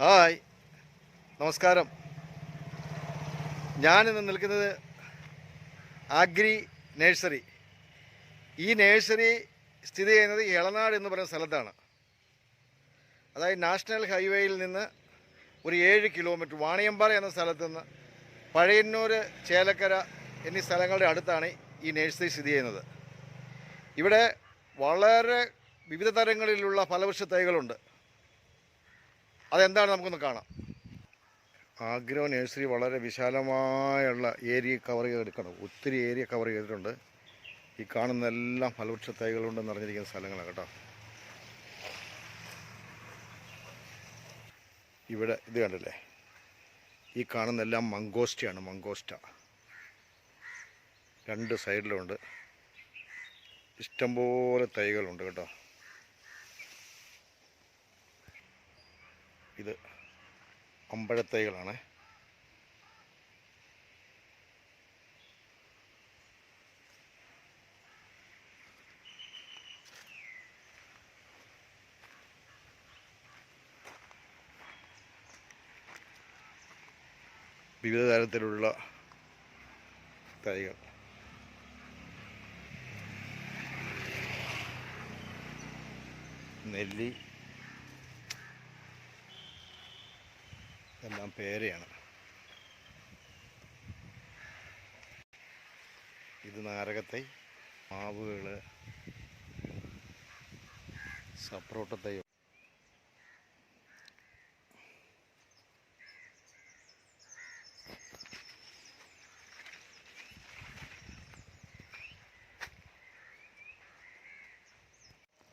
Hi. നമസ്കാരം. ഞാനിന്ന് നിൽക്കുന്നത് ആഗ്രി നേഴ്സറി. ഈ നേഴ്സറി സ്ഥിതി ചെയ്യുന്നത് എളനാട് എന്ന് പറയുന്ന സ്ഥലത്താണ്. അതായത് നാഷണൽ ഹൈവേയിൽ നിന്ന് ഒരു ഏഴ് കിലോമീറ്റർ വാണിയമ്പാറ എന്ന സ്ഥലത്തു നിന്ന് പഴയന്നൂർ ചേലക്കര എന്നീ സ്ഥലങ്ങളുടെ അടുത്താണ് ഈ നേഴ്സറി സ്ഥിതി ചെയ്യുന്നത്. ഇവിടെ വളരെ വിവിധ തരങ്ങളിലുള്ള ഫലവൃക്ഷ തൈകളുണ്ട്. അതെന്താണ് നമുക്കൊന്ന് കാണാം. ആഗ്രോ നഴ്സറി വളരെ വിശാലമായുള്ള ഏരിയ കവർ ചെയ്തെടുക്കണം. ഒത്തിരി ഏരിയ കവർ ചെയ്തിട്ടുണ്ട്. ഈ കാണുന്ന എല്ലാം ഫലവൃക്ഷ തൈകളുണ്ടെന്ന് അറിഞ്ഞിരിക്കുന്ന സ്ഥലങ്ങളാണ് കേട്ടോ. ഇവിടെ ഇത് കണ്ടില്ലേ? ഈ കാണുന്ന എല്ലാം മങ്കോസ്റ്റയാണ് മങ്കോസ്റ്റ രണ്ട് സൈഡിലുണ്ട് ഇഷ്ടംപോലെ തൈകളുണ്ട് കേട്ടോ. ഇത് അമ്പഴത്തൈകളാണ്. വിവിധ തരത്തിലുള്ള തൈകൾ. നെല്ലി എല്ലാം പേരയാണ്. ഇത് നാരകത്തൈ മാവുകൾ സപ്രോട്ടത്തൈ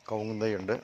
കവുങ്ങും ഉണ്ട്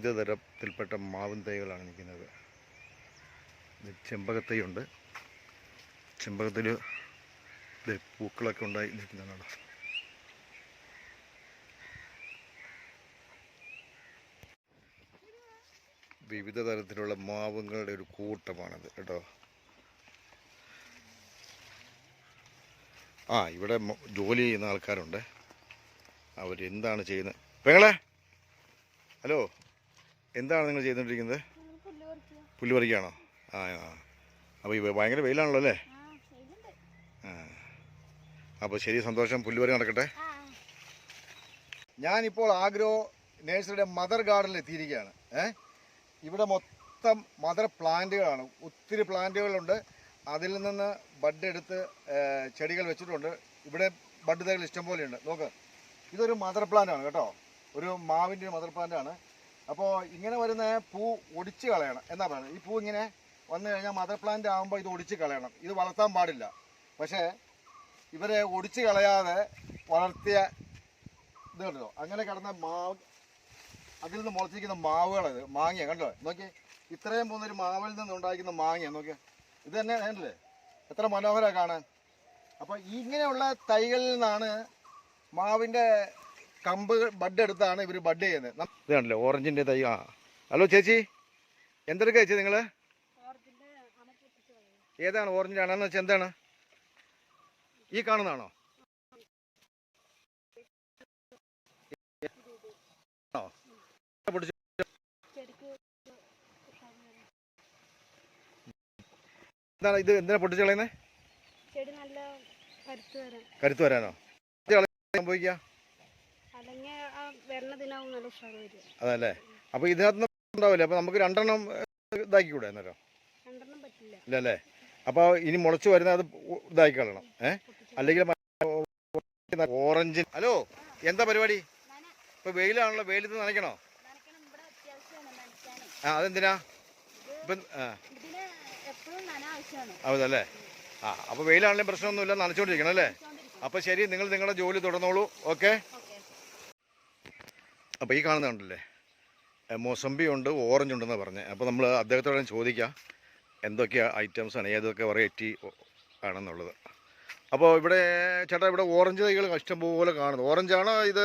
വിവിധ തരത്തിൽപ്പെട്ട മാവിൻ തൈകളാണ് നിൽക്കുന്നത്. ചെമ്പകത്തൈയുണ്ട്. ചെമ്പകത്തിൽ പൂക്കളൊക്കെ ഉണ്ടായി നിൽക്കുന്നതാണ് വിവിധ തരത്തിലുള്ള മാവുകളുടെ ഒരു കൂട്ടമാണിത് കേട്ടോ. ആ ഇവിടെ ജോലി ചെയ്യുന്ന ആൾക്കാരുണ്ട്. അവരെന്താണ് ചെയ്യുന്നത്? പെങ്ങളെ? ഹലോ? എന്താണ് നിങ്ങൾ ചെയ്തുകൊണ്ടിരിക്കുന്നത്? പുല്ല് പറിക്കുകയാണോ ആ ആ. അപ്പോൾ ഈ ഭയങ്കര വെയിലാണല്ലോ അല്ലേ? ആ അപ്പോൾ ശരി സന്തോഷം. പുല്ല് പറി നടക്കട്ടെ ഞാനിപ്പോൾ ആഗ്രോ നേഴ്സറിയുടെ മദർ ഗാർഡനിൽ എത്തിയിരിക്കുകയാണ്. ഏ? ഇവിടെ മൊത്തം മദർ പ്ലാന്റുകളാണ്. ഒത്തിരി പ്ലാന്റുകളുണ്ട്. അതിൽ നിന്ന് ബഡ് എടുത്ത് ചെടികൾ വെച്ചിട്ടുണ്ട്. ഇവിടെ ബഡ് തൈകൾ ഇഷ്ടംപോലെയുണ്ട്. നോക്ക്. ഇതൊരു മദർ പ്ലാന്റ് ആണ് കേട്ടോ. ഒരു മാവിന്റെ മദർ പ്ലാന്റ് ആണ് അപ്പോൾ ഇങ്ങനെ വരുന്ന പൂ ഒടിച്ച് കളയണം. എന്നാ പറയുന്നത് ഈ പൂ ഇങ്ങനെ വന്നു കഴിഞ്ഞാൽ മദർ പ്ലാന്റ് ആകുമ്പോൾ ഇത് ഒടിച്ച് കളയണം. ഇത് വളർത്താൻ പാടില്ല. പക്ഷേ ഇവരെ ഒടിച്ച് കളയാതെ വളർത്തിയ ഇത് കണ്ടോ? അങ്ങനെ കിടന്ന മാവ് അതിൽ നിന്ന് മുളച്ചിരിക്കുന്ന മാവുകളത് മാങ്ങിയ കണ്ടോ? നോക്കി ഇത്രയും പോകുന്നൊരു മാവിൽ നിന്ന് ഉണ്ടാക്കുന്ന മാങ്ങ നോക്കി ഇത് തന്നെ കണ്ടില്ലേ? എത്ര മനോഹര കാണാൻ. അപ്പോൾ ഇങ്ങനെയുള്ള തൈകളിൽ നിന്നാണ് മാവിന്റെ കമ്പ് ബഡ് എടുത്താണ് ഇവർ ബഡ് ചെയ്യുന്നത്. ഇത് കണ്ടില്ലേ? ഓറഞ്ചിന്റെ തൈ. ആ. ഹലോ ചേച്ചി. എന്തൊക്കെ ചേച്ചി നിങ്ങൾ ഏതാണ് ഓറഞ്ച് ആണെന്ന് വെച്ചാൽ എന്താണ്? ഈ കാണുന്നതാണോ? എന്താണ് ഇത്? എന്തിനാ പൊട്ടിച്ച് കളയുന്നത് കരുത്തു നല്ല കരുത്ത് വരാൻ. കരുത്ത് വരാനോ? സംഭവിക്കാം? സംഭവിക്കുക അല്ലെങ്കിൽ ആ വെള്ളത്തിനാവും നല്ല ഉഷാറ് വരും അതല്ലേ? അപ്പൊ ഇതിനകത്ത് ഉണ്ടാവില്ലേ? അപ്പോൾ നമുക്ക് രണ്ടെണ്ണം ഇതാക്കി കൂടെ അന്നേരം? ഇല്ലല്ലേ? അപ്പൊ ഇനി മുളച്ച് വരുന്ന അത് ഇതാക്കി കളയണം. ഏ? അല്ലെങ്കിൽ ഓറഞ്ച്. ഹലോ എന്താ പരിപാടി? ഇപ്പൊ വെയിലാണല്ലോ. വെയിലത്ത് നനയ്ക്കണോ? ആ അതെന്തിനാ? ഇപ്പം അതല്ലേ? ആ അപ്പോൾ വെയിലാണെങ്കിലും പ്രശ്നമൊന്നുമില്ല. നനച്ചുകൊണ്ടിരിക്കണം അല്ലേ? അപ്പൊ അപ്പോൾ ശരി നിങ്ങൾ നിങ്ങളുടെ ജോലി തുടർന്നോളൂ. ഓക്കെ? അപ്പോൾ ഈ കാണുന്ന കണ്ടില്ലേ? മോസമ്പി ഉണ്ട് ഓറഞ്ച് ഉണ്ടെന്ന് പറഞ്ഞത് അപ്പോൾ നമ്മൾ അദ്ദേഹത്തോട് ചോദിക്കാം എന്തൊക്കെ ഐറ്റംസാണ് ഏതൊക്കെ വെറൈറ്റി ആണെന്നുള്ളത്. അപ്പോൾ ഇവിടെ ചേട്ടാ ഇവിടെ ഓറഞ്ച് തൈകൾ ഇഷ്ടംപോലെ കാണുന്നു. ഓറഞ്ചാണോ ഇത്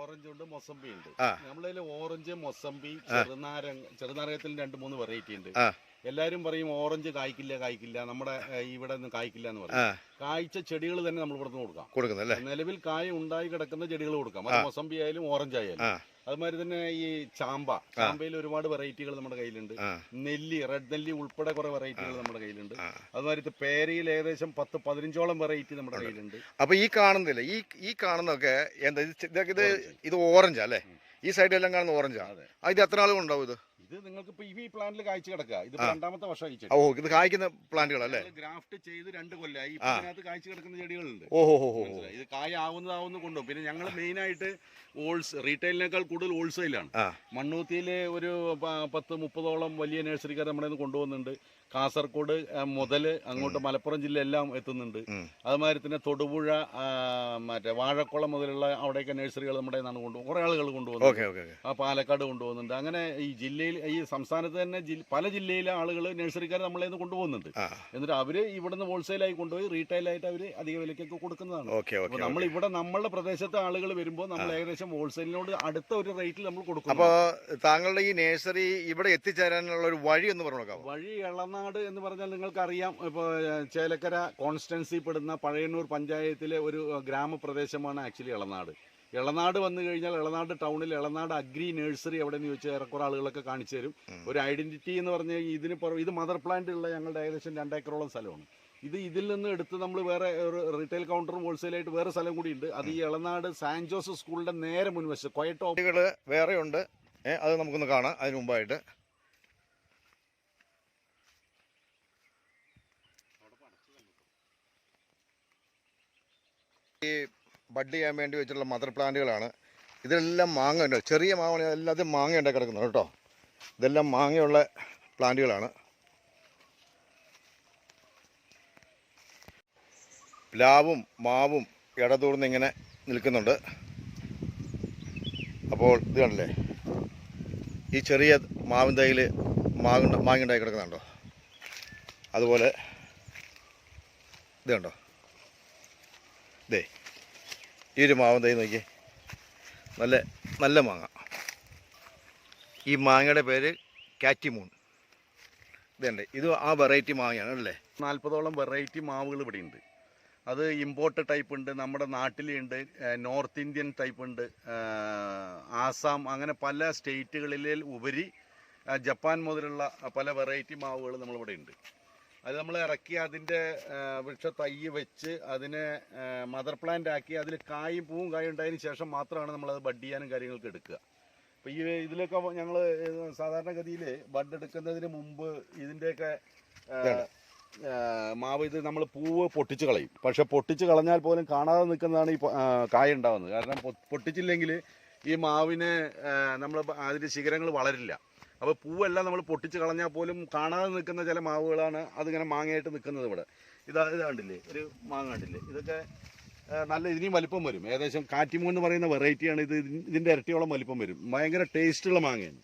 ഓറഞ്ച് ഉണ്ട് മൊസമ്പി ഉണ്ട്. നമ്മളതിൽ ഓറഞ്ച് മൊസമ്പി ചെറുനാരങ്ങ ചെറുനാരകത്തിൽ രണ്ട് മൂന്ന് വെറൈറ്റി ഉണ്ട്. എല്ലാരും പറയും ഓറഞ്ച് കായ്ക്കില്ല കായ്ക്കില്ല. നമ്മുടെ ഇവിടെ നിന്ന് കായ്ക്കില്ല എന്ന് പറയും. കായ്ച്ച ചെടികൾ തന്നെ നമ്മൾ ഇവിടുന്ന് കൊടുക്കാം. കൊടുക്കുന്നല്ലേ നിലവിൽ കായ ഉണ്ടായി കിടക്കുന്ന ചെടികൾ കൊടുക്കാം. അത് മൊസമ്പി ആയാലും ഓറഞ്ച് ആയാലും. അതുമാതിരി തന്നെ ഈ ചാമ്പ. ചാമ്പയിൽ ഒരുപാട് വെറൈറ്റികൾ നമ്മുടെ കയ്യിലുണ്ട്. നെല്ലി റെഡ് നെല്ലി ഉൾപ്പെടെ കുറെ വെറൈറ്റികൾ നമ്മുടെ കയ്യിലുണ്ട്. അതുമാതിരി പേരയിൽ ഏകദേശം പത്ത് പതിനഞ്ചോളം വെറൈറ്റി നമ്മുടെ കയ്യിലുണ്ട്. അപ്പൊ ഈ കാണുന്നില്ല? ഈ ഈ കാണുന്നൊക്കെ എന്താ ഇത് ഇത് ഇത് ഓറഞ്ചാ അല്ലേ? ഈ സൈഡിലെല്ലാം കാണുന്ന ഓറഞ്ചാ? ഇത് എത്ര ആളുകൾ ഉണ്ടാവും ഇത്? ഇത് നിങ്ങൾക്ക് ഇപ്പൊ ഈ പ്ലാന്റിൽ കായ്ച്ചു കിടക്കുക ഇത് രണ്ടാമത്തെ വർഷം ആയി ഓ ഇത് കായ്ക്കുന്ന പ്ലാന്റുകളല്ലേ ഗ്രാഫ്റ്റ് ചെയ്ത് രണ്ട് കൊല്ലായി. ഇതിനകത്ത് കായ്ച്ചു കിടക്കുന്ന ചെടികളുണ്ട്. ഓഹോ? ഇത് കായ ആവുന്നതാവുന്ന കൊണ്ടുപോകും. പിന്നെ ഞങ്ങൾ മെയിൻ ആയിട്ട് ഹോൾസ് റീറ്റെയിലിനേക്കാൾ കൂടുതൽ ഹോൾസെയിലാണ് മണ്ണൂത്തിയിലെ ഒരു പത്ത് മുപ്പതോളം വലിയ നഴ്സറിക്കാർ നമ്മുടെ കൊണ്ടുപോകുന്നുണ്ട് കാസർഗോഡ് മുതൽ അങ്ങോട്ട് മലപ്പുറം ജില്ല എല്ലാം എത്തുന്നുണ്ട്. അതുമാതിരി തന്നെ തൊടുപുഴ മറ്റേ വാഴക്കുളം മുതലുള്ള അവിടെയൊക്കെ നഴ്സറികൾ നമ്മുടെ നിന്നാണ് കൊണ്ടുപോകും കുറേ ആളുകൾ കൊണ്ടുപോകുന്നുണ്ട് ആ പാലക്കാട് കൊണ്ടുപോകുന്നുണ്ട് അങ്ങനെ ഈ ജില്ലയിൽ ഈ സംസ്ഥാനത്ത് തന്നെ പല ജില്ലയിലെ ആളുകൾ നഴ്സറിക്കാർ നമ്മളെ നിന്ന് കൊണ്ടുപോകുന്നുണ്ട്. എന്നിട്ട് അവർ ഇവിടുന്ന് ഹോൾസെയിലായി കൊണ്ടുപോയി റീറ്റെയിലായിട്ട് അവർ അധിക വിലക്കൊക്കെ കൊടുക്കുന്നതാണ്. നമ്മൾ ഇവിടെ നമ്മളുടെ പ്രദേശത്തെ ആളുകൾ വരുമ്പോൾ നമ്മൾ ഏകദേശം ഹോൾസെയിലിനോട് അടുത്ത ഒരു റേറ്റിൽ നമ്മൾ കൊടുക്കും അപ്പോൾ താങ്കളുടെ ഈ നഴ്സറി ഇവിടെ എത്തിച്ചേരാനുള്ള ഒരു വഴി എന്ന് പറഞ്ഞു വഴി എളനാട് എന്ന് പറഞ്ഞാൽ നിങ്ങൾക്ക് അറിയാം ഇപ്പോൾ ചേലക്കര കോൺസ്റ്റൻസി പെടുന്ന പഴയന്നൂർ പഞ്ചായത്തിലെ ഒരു ഗ്രാമപ്രദേശമാണ് ആക്ച്വലി എളനാട്. എളനാട് വന്നു കഴിഞ്ഞാൽ ഇളനാട് ടൗണിൽ ഇളനാട് അഗ്രി നഴ്സറി എവിടെയെന്ന് ചോദിച്ചാൽ ഏറെക്കുറെ ആളുകളൊക്കെ കാണിച്ചു തരും. ഒരു ഐഡന്റിറ്റി എന്ന് പറഞ്ഞാൽ ഇതിന് പുറമെ ഇത് മദർ പ്ലാന്റ് ഉള്ള ഞങ്ങളുടെ ഏകദേശം രണ്ടേക്കറോളം സ്ഥലമാണ്. ഇത് ഇതിൽ നിന്ന് എടുത്ത് നമ്മൾ വേറെ ഒരു റീറ്റെയിൽ കൗണ്ടറും ഹോൾസെയിലായിട്ട് വേറെ സ്ഥലം കൂടി ഉണ്ട്. അത് ഈ ഇളനാട് സാൻ ജോസഫ് സ്കൂളിന്റെ നേരെ മുൻവശം കൊയട്ടോ വേറെയുണ്ട് അത് നമുക്കൊന്ന് കാണാം അതിന് മുമ്പായിട്ട്. ഈ ബഡ് ചെയ്യാൻ വേണ്ടി വെച്ചിട്ടുള്ള മദർ പ്ലാന്റുകളാണ്. ഇതെല്ലാം മാങ്ങ ഉണ്ട്. ചെറിയ മാങ്ങ എല്ലാത്തിനും മാങ്ങ ഉണ്ടായി കിടക്കുന്നത് കേട്ടോ. ഇതെല്ലാം മാങ്ങയുള്ള പ്ലാന്റുകളാണ്. പ്ലാവും മാവും ഇടതൂർന്ന് ഇങ്ങനെ നിൽക്കുന്നുണ്ട്. അപ്പോൾ ഇത് കണ്ടില്ലേ? ഈ ചെറിയ മാവിൻ തൈയിൽ മാങ്ങ മാങ്ങ ഉണ്ടായി കിടക്കുന്നുണ്ടോ അതുപോലെ ഇത് കണ്ടോ? ഇതേ ഈ ഒരു മാവൻ തൈ നോക്കി നല്ല നല്ല മാങ്ങ. ഈ മാങ്ങയുടെ പേര് കാറ്റിമൂൺ. ഇതുണ്ട്. ഇത് ആ വെറൈറ്റി മാങ്ങയാണ് അല്ലേ? നാൽപ്പതോളം വെറൈറ്റി മാവുകൾ ഇവിടെ ഉണ്ട് അത് ഇമ്പോർട്ട് ടൈപ്പ് ഉണ്ട്. നമ്മുടെ നാട്ടിലുണ്ട്. നോർത്ത് ഇന്ത്യൻ ടൈപ്പ് ഉണ്ട്. ആസാം അങ്ങനെ പല സ്റ്റേറ്റുകളിൽ ഉപരി ജപ്പാൻ മുതലുള്ള പല വെറൈറ്റി മാവുകൾ നമ്മളിവിടെ ഉണ്ട്. അത് നമ്മൾ ഇറക്കി അതിന്റെ വൃക്ഷ തൈ വെച്ച് അതിനെ മദർ പ്ലാന്റ് ആക്കി അതിൽ കായും പൂവും കായും ഉണ്ടായതിന് ശേഷം മാത്രമാണ് നമ്മൾ അത് ബഡ് ചെയ്യാനും കാര്യങ്ങൾക്ക് എടുക്കുക. അപ്പോൾ ഈ ഇതിലൊക്കെ ഞങ്ങൾ സാധാരണഗതിയിൽ ബഡ് എടുക്കുന്നതിന് മുമ്പ് ഇതിന്റെയൊക്കെ മാവ് ഇത് നമ്മൾ പൂവ് പൊട്ടിച്ച് കളയും. പക്ഷെ പൊട്ടിച്ച് കളഞ്ഞാൽ പോലും കാണാതെ നിൽക്കുന്നതാണ് ഈ കായ ഉണ്ടാവുന്നത്. കാരണം പൊട്ടിച്ചില്ലെങ്കിൽ ഈ മാവിനെ നമ്മൾ അതിന്റെ ശിഖരങ്ങൾ വളരില്ല. അപ്പോൾ പൂവെല്ലാം നമ്മൾ പൊട്ടിച്ച് കളഞ്ഞാൽ പോലും കാണാതെ നിൽക്കുന്ന ചില മാവുകളാണ് അതിങ്ങനെ മാങ്ങയായിട്ട് നിൽക്കുന്നത് ഇവിടെ. ഇതാ ഇത് കണ്ടില്ലേ? ഒരു മാങ്ങ കണ്ടില്ലേ? ഇതൊക്കെ നല്ല ഇതിനും വലിപ്പം വരും. ഏകദേശം കാറ്റിമൂൺ എന്ന് പറയുന്ന വെറൈറ്റിയാണ് ഇത്. ഇതിൻ- ഇതിന്റെ ഇരട്ടിയോളം വലിപ്പം വരും. ഭയങ്കര ടേസ്റ്റുള്ള മാങ്ങയാണ്.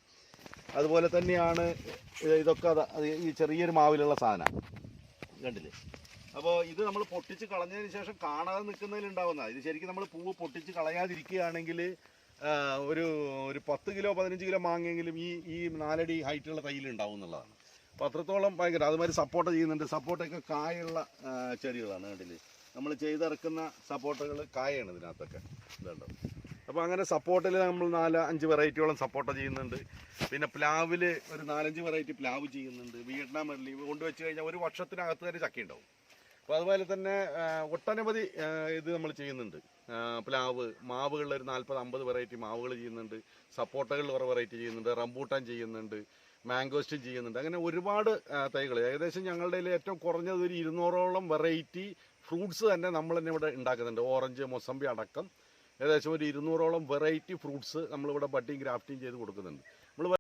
അതുപോലെ തന്നെയാണ് ഇതൊക്കെ ഈ ചെറിയൊരു മാവിലുള്ള സാധനം. കണ്ടില്ലേ? അപ്പോൾ ഇത് നമ്മൾ പൊട്ടിച്ച് കളഞ്ഞതിന് ശേഷം കാണാതെ നിൽക്കുന്നതിലുണ്ടാവുന്ന ഇത് ശരിക്കും നമ്മൾ പൂവ് പൊട്ടിച്ച് കളയാതിരിക്കുകയാണെങ്കിൽ ഒരു ഒരു പത്ത് കിലോ പതിനഞ്ച് കിലോ മാങ്ങയെങ്കിലും ഈ ഈ നാലടി ഹൈറ്റുള്ള തൈയിൽ ഉണ്ടാവും എന്നുള്ളതാണ്. അപ്പോൾ അത്രത്തോളം ഭയങ്കര അതുമാതിരി സപ്പോർട്ട് ചെയ്യുന്നുണ്ട്. സപ്പോർട്ടൊക്കെ കായുള്ള ചെടികളാണ് കണ്ടില്ലേ? നമ്മൾ ചെയ്തിറക്കുന്ന സപ്പോർട്ടുകൾ കായാണ് ഇതിനകത്തൊക്കെ. ഇതുണ്ടോ? അപ്പോൾ അങ്ങനെ സപ്പോർട്ടിൽ നമ്മൾ നാല് അഞ്ച് വെറൈറ്റിയോളം സപ്പോർട്ട് ചെയ്യുന്നുണ്ട്. പിന്നെ പ്ലാവിൽ ഒരു നാലഞ്ച് വെറൈറ്റി പ്ലാവ് ചെയ്യുന്നുണ്ട്. വിയറ്റ്നാം മല്ലി കൊണ്ടുവച്ച് കഴിഞ്ഞാൽ ഒരു വർഷത്തിനകത്ത് തന്നെ ചക്കയുണ്ടാവും. അപ്പോൾ അതുപോലെ തന്നെ ഒട്ടനവധി ഇത് നമ്മൾ ചെയ്യുന്നുണ്ട്. പ്ലാവ്. മാവുകളിൽ ഒരു നാൽപ്പത് അമ്പത് വെറൈറ്റി മാവുകൾ ചെയ്യുന്നുണ്ട്. സപ്പോർട്ടകളിൽ കുറേ വെറൈറ്റി ചെയ്യുന്നുണ്ട്. റംബൂട്ടാൻ ചെയ്യുന്നുണ്ട്. മാംഗോസ്റ്റും ചെയ്യുന്നുണ്ട്. അങ്ങനെ ഒരുപാട് തൈകൾ. ഏകദേശം ഞങ്ങളുടെ ഏറ്റവും കുറഞ്ഞത് ഒരു ഇരുന്നൂറോളം വെറൈറ്റി ഫ്രൂട്ട്സ് തന്നെ നമ്മൾ തന്നെ ഇവിടെ ഉണ്ടാക്കുന്നുണ്ട്. ഓറഞ്ച് മൊസമ്പി അടക്കം. ഏകദേശം ഒരു ഇരുന്നൂറോളം വെറൈറ്റി ഫ്രൂട്ട്സ് നമ്മളിവിടെ ബഡിങ് ഗ്രാഫ്റ്റിംഗ് ചെയ്ത് കൊടുക്കുന്നുണ്ട്. നമ്മൾ